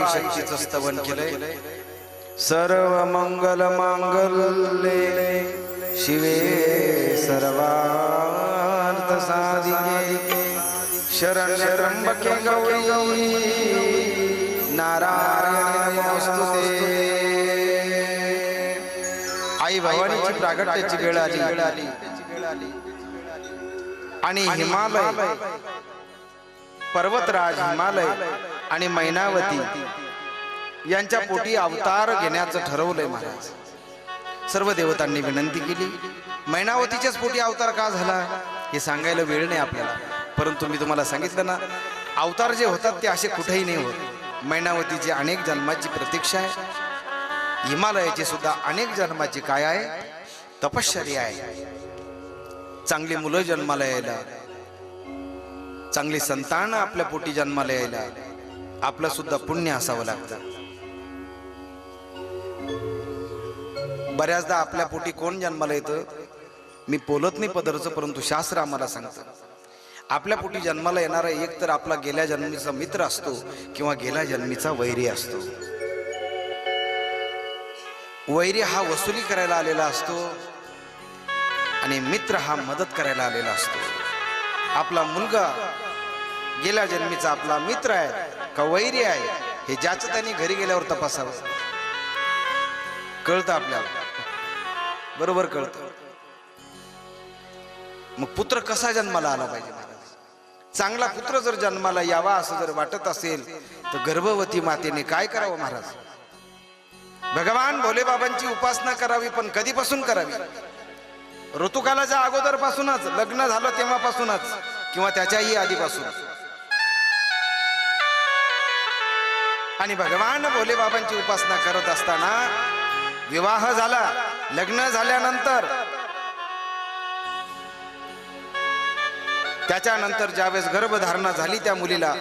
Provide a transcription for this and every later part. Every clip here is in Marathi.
आई शक्तीचं स्तवन केलंय. सर्व मंगल मांगल्ये शिवे सर्वार्थ साधिके शरण त्र्यंबके गौरी नारायण नमोस्तुते आई भवानीची प्रागट्याची वेळ आली. आणि हिमालय पर्वतराज हिमालय आणि मैनावती यांच्या पोटी अवतार घेण्याचं ठरवलंय महाराज. सर्व देवतांनी विनंती केली मैनावतीच्याच पोटी अवतार का झाला हे सांगायला वेळ नाही आपल्याला. परंतु मी तुम्हाला सांगितलं ना अवतार जे होतात ते असे कुठेही नाही होत. मैनावतीची अनेक जन्माची प्रतीक्षा आहे. हिमालयाची सुद्धा अनेक जन्माची काय आहे? तपश्चर्या आहे. चांगली मुलं जन्माला यायला चांगली संतान आपल्या पोटी जन्माला यायला आपलं सुद्धा पुण्य असावं लागतं. बऱ्याचदा आपल्या पोटी कोण जन्माला येतं? मी बोलत नाही पदरचं परंतु शास्त्र आम्हाला सांगतं. आपल्या पोटी जन्माला येणारा एक तर आपला गेल्या जन्मीचा मित्र असतो किंवा गेल्या जन्मीचा वैरी असतो. वैरी हा वसुली करायला आलेला असतो आणि मित्र हा मदत करायला आलेला असतो. आपला मुलगा गेल्या जन्मीचा आपला मित्र आहे का वैरी आहे हे ज्याचं त्यांनी घरी गेल्यावर तपासावं. कळतं आपल्याला. बरोबर कळतं. मग पुत्र कसा जन्माला आला पाहिजे? चांगला पुत्र जर जन्माला यावा असं जर वाटत असेल तर गर्भवती मातेने काय करावं महाराज? भगवान भोलेबाबांची उपासना करावी पण कधीपासून करावी? ऋतुकालाच्या अगोदरपासूनच लग्न झालं तेव्हापासूनच किंवा त्याच्याही आधीपासून? आणि भगवान भोलेबाबांची उपासना करत असताना विवाह झाला. लग्न झाल्यानंतर त्याच्यानंतर ज्यावेळेस गर्भधारणा झाली त्या मुलीला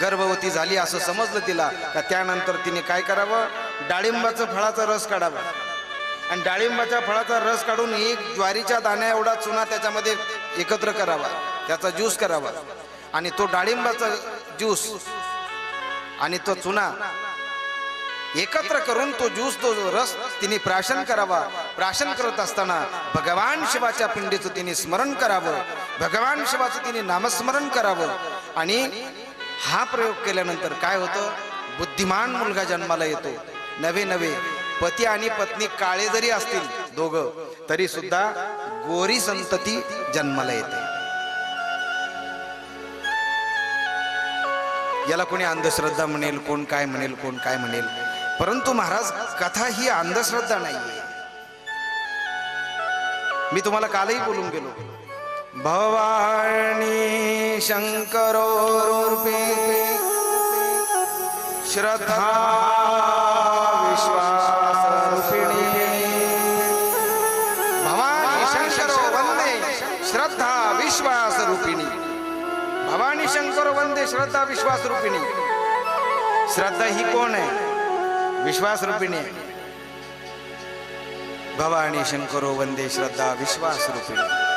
गर्भवती झाली असं समजलं तिला तर त्यानंतर तिने काय करावं? डाळिंबाचं फळाचा रस काढावा. आणि डाळिंबाच्या फळाचा रस काढून एक ज्वारीच्या दाण्या एवढा चुना त्याच्यामध्ये एकत्र करावा. त्याचा ज्यूस करावा. आणि तो डाळिंबाचा ज्यूस आणि तो चुना. एकत्र करून तो ज्यूस तो रस तिने प्राशन करावा. प्राशन करत असताना भगवान शिवाच्या पिंडीचं तिने स्मरण करावं. भगवान शिवाचं तिने नामस्मरण करावं. आणि हा प्रयोग केल्यानंतर काय होतं? बुद्धिमान मुलगा जन्माला येतो. नवे नवे. पती आणि पत्नी काळे जरी असतील दोघं तरी सुद्धा गोरी संतती जन्माला येते. याला कोणी अंधश्रद्धा म्हणेल कोण काय म्हणेल कोण काय म्हणेल. परंतु महाराज कथा ही अंधश्रद्धा नाहीये. मी तुम्हाला कालही बोलून गेलो. भवानी शंकरो श्रद्धा शंकर वंदे श्रद्धा विश्वास रूपिणी. श्रद्धा ही कोण आहे? विश्वास रूपिणी. आहे भवानी शंकरो वंदे श्रद्धा विश्वास रूपिणी.